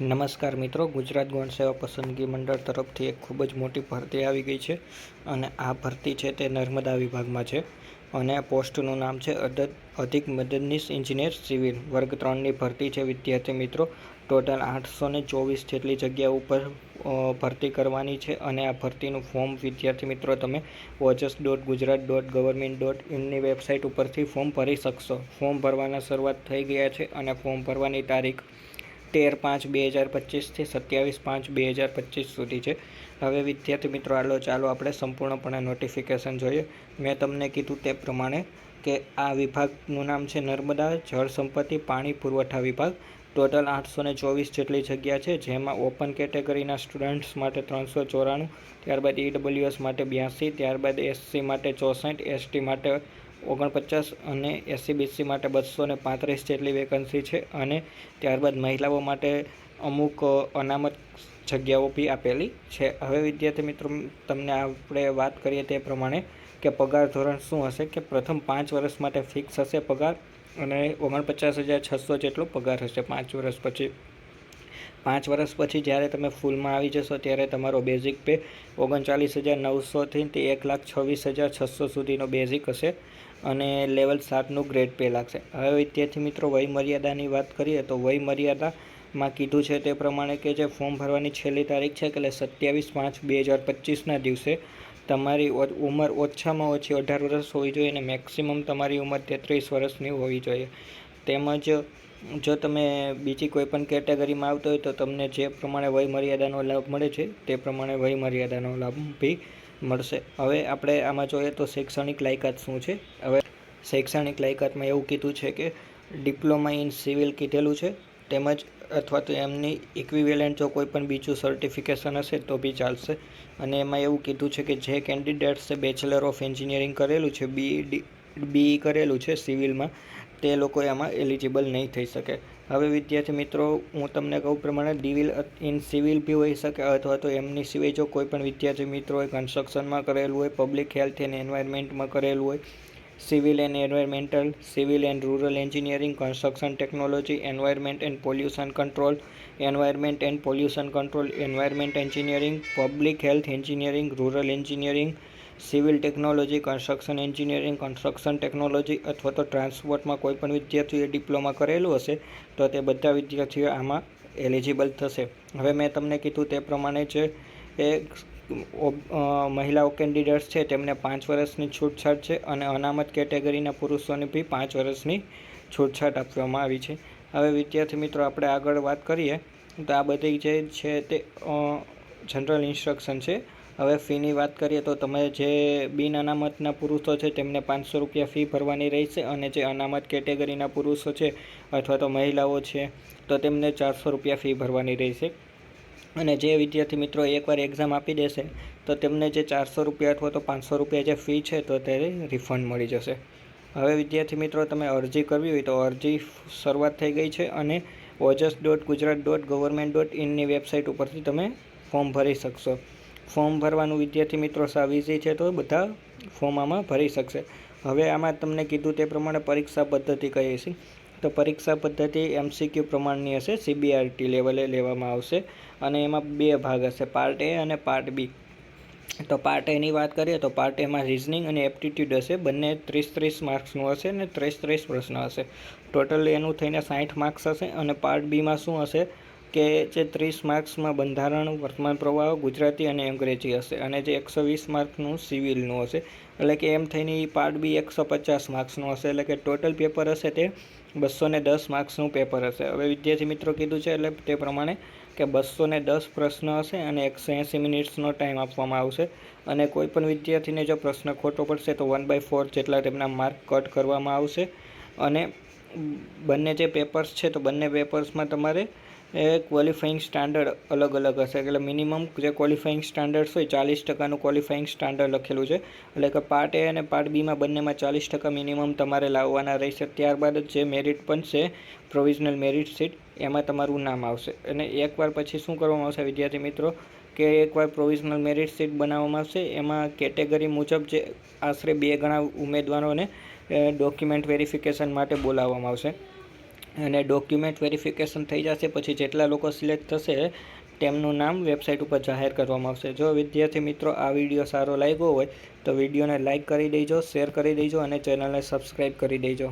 નમસ્કાર મિત્રો, ગુજરાત ગૌણ સેવા પસંદગી મંડળ તરફથી એક ખૂબ જ મોટી ભરતી આવી ગઈ છે અને આ ભરતી છે તે નર્મદા વિભાગમાં છે અને પોસ્ટનું નામ છે અધિક મદદનીશ ઇન્જિનિયર સિવિલ. વર્ગ ત્રણની ભરતી છે, વિદ્યાર્થી મિત્રો. ટોટલ આઠસો ને ચોવીસ જેટલી જગ્યા ઉપર ભરતી કરવાની છે અને આ ભરતીનું ફોર્મ વિદ્યાર્થી મિત્રો તમે Ojas dot Gujarat dot government dot ઇનની website ઉપરથી ફોર્મ ભરી શકશો. ફોર્મ ભરવાના શરૂઆત થઈ ગયા છે અને ફોર્મ ભરવાની તારીખ તેર પાંચ બે હજાર પચીસથી સત્યાવીસ પાંચ બે હજાર પચીસ સુધી છે. હવે વિદ્યાર્થી મિત્રો આલો ચાલો આપણે સંપૂર્ણપણે નોટિફિકેશન જોઈએ. મેં તમને કીધું તે પ્રમાણે કે આ વિભાગનું નામ છે નર્મદા જળ સંપત્તિ પાણી પુરવઠા વિભાગ. ટોટલ આઠસો ને ચોવીસ જેટલી જગ્યા છે, જેમાં ઓપન કેટેગરીના સ્ટુડન્ટ્સ માટે ત્રણસો ચોરાણું, ત્યારબાદ ઈડબ્લ્યુએસ માટે બ્યાસી, ત્યારબાદ એસસી માટે ચોસઠ એસટી માટે ઓગણપચાસ અને એસસી બીસી માટે બસો ને પાંત્રીસ જેટલી વેકન્સી છે અને ત્યારબાદ મહિલાઓ માટે અમુક અનામત જગ્યાઓ બી આપેલી છે. હવે વિદ્યાર્થી મિત્રો, તમને આપણે વાત કરીએ તે પ્રમાણે કે પગાર ધોરણ શું હશે કે પ્રથમ પાંચ વર્ષ માટે ફિક્સ હશે પગાર અને ઓગણપચાસ હજાર છસો જેટલો પગાર હશે પાંચ વર્ષ પછી. પાંચ વર્ષ પછી જ્યારે તમે ફૂલમાં આવી જશો ત્યારે તમારો બેઝિક પે ઓગણચાલીસ હજાર નવસોથી તે એક લાખ છવ્વીસ હજાર છસો સુધીનો બેઝિક હશે. અને લેવલ સાતનું ગ્રેડ પે લાગશે હવે વિદ્યાર્થી મિત્રો, વય મર્યાદાની વાત કરીએ તો વય મર્યાદામાં કીધું છે તે પ્રમાણે કે જે ફોર્મ ભરવાની છેલ્લી તારીખ છે, એટલે સત્યાવીસ પાંચ બે હજાર પચીસના દિવસે તમારી ઉંમર ઓછામાં ઓછી અઢાર વર્ષ હોવી જોઈએ અને મેક્સિમમ તમારી ઉંમર તેત્રીસ વર્ષની હોવી જોઈએ. તેમજ જો તમે બીજી કોઈ પણ કેટેગરીમાં આવતો હોય તો તમને જે પ્રમાણે વય મર્યાદાનો લાભ મળે છે, તે પ્રમાણે વય મર્યાદાનો લાભ બી મળશે. હવે આપણે આમાં જોઈએ તો શૈક્ષણિક લાયકાત શું છે? હવે શૈક્ષણિક લાયકાતમાં એવું કીધું છે કે ડિપ્લોમા ઇન સિવિલ કીધેલું છે. તેમજ અથવા તો એમની ઇક્વિવેલન્ટ જો કોઈ પણ બીજું સર્ટિફિકેશન હશે તો બી ચાલશે. અને એમાં એવું કીધું છે કે જે કેન્ડિડેટ્સે બેચલર ઓફ એન્જિનિયરિંગ કરેલું છે બી બીઈ કરેલું છે સિવિલમાં તે લોકો એમાં એલિજિબલ નહીં થઈ શકે. હવે વિદ્યાર્થી મિત્રો, હું તમને કહું પ્રમાણે ડિવિલ ઇન સિવિલ બી હોઈ શકે અથવા તો એમની સિવાય જો કોઈ પણ વિદ્યાર્થી હોય કન્સ્ટ્રક્શનમાં કરેલું હોય પબ્લિક હેલ્થ એન્ડ એન્વાયરમેન્ટમાં કરેલું હોય civil and environmental civil and rural engineering construction technology environment and pollution control environment and pollution control environment engineering public health engineering rural engineering civil technology, construction engineering, construction technology અથવા તો ટ્રાન્સપોર્ટમાં કોઈ પણ વિદ્યાર્થીઓએ diploma કરેલું હશે, તો તે બધા વિદ્યાર્થીઓ આમાં એલિજિબલ થશે. હવે મેં તમને કીધું તે પ્રમાણે જે એ મહિલાઓ કેન્ડિડેટ્સ છે, તેમને પાંચ વર્ષની છૂટછાટ છે અને અનામત કેટેગરીના પુરુષોને બી પાંચ વર્ષની છૂટછાટ આપવામાં આવી છે. હવે વિદ્યાર્થી મિત્રો, આપણે આગળ વાત કરીએ. તો આ બધી જે છે તે જનરલ ઇન્સ્ટ્રક્શન છે. હવે ફીની વાત કરીએ તો તમે જે બિન અનામતના પુરુષો છે, તેમને પાંચસો રૂપિયા ફી ભરવાની રહેશે અને જે અનામત કેટેગરીના પુરુષો છે અથવા તો મહિલાઓ છે, તો તેમને ચારસો રૂપિયા ફી ભરવાની રહેશે. અને જે વિદ્યાર્થી મિત્રો એકવાર એક્ઝામ આપી દેશે, તો તેમને જે ચારસો રૂપિયા અથવા તો પાંચસો રૂપિયા જે ફી છે, તો તે રિફંડ મળી જશે. હવે વિદ્યાર્થી મિત્રો, તમે અરજી કરવી હોય તો અરજી શરૂઆત થઈ ગઈ છે અને Ojas dot Gujarat dot government dot ઇનની website ઉપરથી તમે ફોર્મ ભરી શકશો. ફોર્મ ભરવાનું વિદ્યાર્થી મિત્રો સાવ ઇઝી છે તો બધા ફોર્મ આમાં ભરી શકશે. હવે આમાં તમને કીધું તે પ્રમાણે પરીક્ષા પદ્ધતિ કહીએ છીએ તો પરીક્ષા પદ્ધતિ એમસીક્યુ પ્રમાણની હશે સીબીઆરટી લેવલે લેવામાં આવશે અને એમાં બે ભાગ હશે પાર્ટ એ અને પાર્ટ બી તો પાર્ટ એની વાત કરીએ તો પાર્ટ એમાં રિઝનિંગ અને એપ્ટિટ્યૂડ હશે, બંને ત્રીસ ત્રીસ માર્ક્સનું હશે અને ત્રીસ ત્રીસ પ્રશ્ન હશે. ટોટલ એનું થઈને સાઠ માર્ક્સ હશે અને પાર્ટ બીમાં શું હશે? કે જે ત્રીસ માર્ક્સમાં બંધારણ, વર્તમાન પ્રવાહ, ગુજરાતી અને અંગ્રેજી હશે. અને જે એકસો વીસ માર્કનું સિવિલનું હશે. એટલે કે એમ થઈને એ પાર્ટ બી એકસો પચાસ માર્ક્સનું હશે. એટલે કે ટોટલ પેપર હશે તે બસો ને દસ માર્ક્સનું પેપર હશે. હવે વિદ્યાર્થી મિત્રો કીધું છે એટલે તે પ્રમાણે કે બસો ને દસ પ્રશ્ન હશે અને એકસો એંસી મિનિટ્સનો ટાઈમ આપવામાં આવશે. અને કોઈ પણ વિદ્યાર્થીને જો પ્રશ્ન ખોટો પડશે તો વન બાય ફોર જેટલા તેમના માર્ક કટ કરવામાં આવશે. અને બંને જે પેપર્સ છે તો બંને પેપર્સમાં તમારે એ ક્વોલિફાઈંગ સ્ટાન્ડર્ડ અલગ અલગ હશે. એટલે મિનિમમ જે ક્વોલિફાઈંગ સ્ટાન્ડર્ડ્સ હોય, ચાલીસ ટકાનું ક્વોલિફાઈંગ સ્ટાન્ડર્ડ લખેલું છે. એટલે કે પાર્ટ એ અને પાર્ટ બીમાં બંનેમાં ચાલીસ ટકા મિનિમમ તમારે લાવવાના રહેશે. ત્યારબાદ જે મેરિટ પણ છે પ્રોવિઝનલ મેરિટ સીટ એમાં તમારું નામ આવશે. અને એકવાર પછી શું કરવામાં આવશે, વિદ્યાર્થી મિત્રો? કે એકવાર પ્રોવિઝનલ મેરિટ સીટ બનાવવામાં આવશે, એમાં કેટેગરી મુજબ જે આશરે બે ગણા ઉમેદવારોને ડોક્યુમેન્ટ વેરિફિકેશન માટે બોલાવવામાં આવશે. અને ડોક્યુમેન્ટ વેરિફિકેશન થઈ જશે, પછી જેટલા લોકો સિલેક્ટ થશે, તેમનું નામ વેબસાઇટ ઉપર જાહેર કરવામાં આવશે. જો વિદ્યાર્થી મિત્રો આ વીડિયો સારો લાગ્યો હોય, તો વિડીયોને લાઇક કરી દેજો શેર કરી દેજો અને ચેનલને સબસ્ક્રાઈબ કરી દેજો.